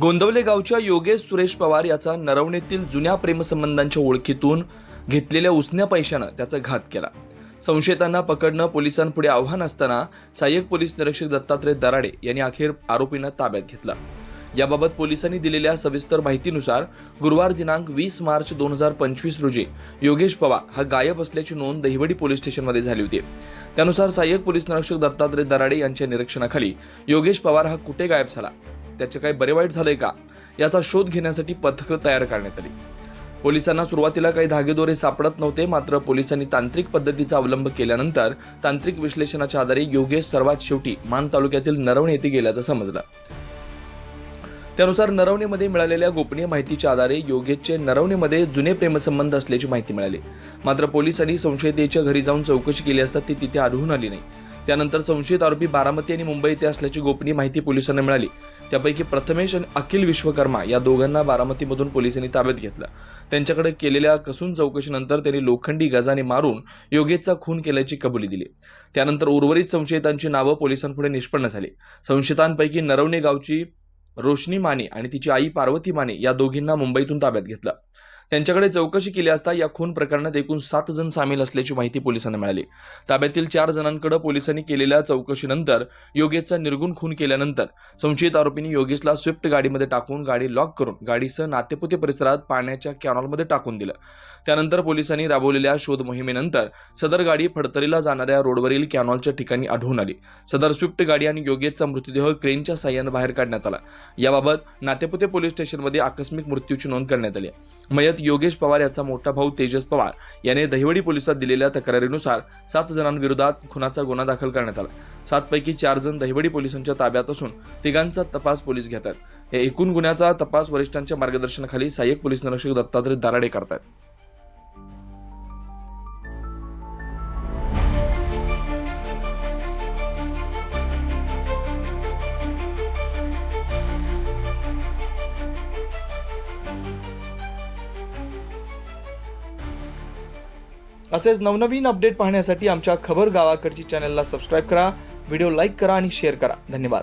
गोंदवले गावच्या योगेश सुरेश पवार याचा नरवणेतील जुन्या प्रेमसंबंधांच्या ओळखीतून घेतलेल्या उसन्या पैशानं त्याचा घात केला. संशयितांना पकडणं पोलिसांपुढे आव्हान असताना सहाय्यक पोलीस निरीक्षक दत्तात्रय दराडे यांनी अखेर आरोपींना ताब्यात घेतला. याबाबत पोलिसांनी दिलेल्या सविस्तर माहितीनुसार गुरुवार दिनांक वीस मार्च दोन हजार पंचवीस रोजी योगेश पवार हा गायब असल्याची नोंद दहिवडी पोलीस स्टेशनमध्ये झाली होती. त्यानुसार सहाय्यक पोलीस निरीक्षक दत्तात्रय दराडे यांच्या निरीक्षणाखाली योगेश पवार हा कुठे गायब झाला? त्याचे काही बरे वाईट झालंय का? याचा शोध घेण्यासाठी पथकं तयार करण्यात आली. पोलिसांना सुरुवातीला काही धागेदोरे सापडत नव्हते मात्र पोलिसांनी तांत्रिक पद्धतीचा अवलंब केल्यानंतर तांत्रिक विश्लेषणाच्या आधारे योगेश सर्वात शेवटी मान तालुक्यातील नरवणे येथे गेल्याचं समजलं. त्यानुसार नरवणेमध्ये मिळालेल्या गोपनीय माहितीच्या आधारे योगेशचे नरवणेमध्ये जुने प्रेमसंबंध असल्याची माहिती मिळाली. मात्र पोलिसांनी संशयितेच्या घरी जाऊन चौकशी केली असता ती तिथे आढळून आली नाही. त्यानंतर संशयित आरोपी बारामती आणि मुंबई येथे असल्याची गोपनीय माहिती पोलिसांना मिळाली. त्यापैकी प्रथमेश आणि अखिल विश्वकर्मा या दोघांना बारामतीमधून पोलिसांनी ताब्यात घेतलं. त्यांच्याकडे केलेल्या कसून चौकशीनंतर त्यांनी लोखंडी गजाने मारून योगेशचा खून केल्याची कबुली दिली. त्यानंतर उर्वरित संशयितांची नावं पोलिसांपुढे निष्पन्न झाली. संशयितांपैकी नरवणे गावची रोशनी माने आणि तिची आई पार्वती माने या दोघींना मुंबईतून ताब्यात घेतलं. त्यांच्याकडे चौकशी केली असता या खून प्रकरणात एकूण सात जण सामील असल्याची माहिती पोलिसांना मिळाली. ताब्यातील चार जणांकडे पोलिसांनी केलेल्या चौकशीनंतर योगेशचा निर्गुण खून केल्यानंतर संशयित आरोपींनी योगेशला स्विफ्ट गाडीमध्ये टाकून गाडी लॉक करून गाडीसह नातेपुते परिसरात पाण्याच्या कॅनॉलमध्ये टाकून दिलं. त्यानंतर पोलिसांनी राबवलेल्या शोध मोहिमेनंतर सदर गाडी फडतरीला जाणाऱ्या रोडवरील कॅनॉलच्या ठिकाणी आढळून आली. सदर स्विफ्ट गाडी आणि योगेशचा मृतदेह क्रेनच्या साह्यानं बाहेर काढण्यात आला. याबाबत नातेपुते पोलीस स्टेशनमध्ये आकस्मिक मृत्यूची नोंद करण्यात आली मयत योगेश पवार याचा मोठा भाऊ तेजस पवार याने दहिवडी पोलिसात दिलेल्या तक्रारीनुसार सात जणांविरोधात खुनाचा गुन्हा दाखल करण्यात आला. सातपैकी चार जण दहिवडी पोलिसांच्या ताब्यात असून तिघांचा तपास पोलीस घेतात. या एकूण गुन्ह्याचा तपास वरिष्ठांच्या मार्गदर्शनाखाली सहाय्यक पोलीस निरीक्षक दत्तात्रय दराडे करतात असेच नवनवीन अपडेट पाहण्यासाठी आमच्या खबर गावाकडची चॅनलला सबस्क्राईब करा व्हिडिओ लाईक करा आणि शेअर करा. धन्यवाद.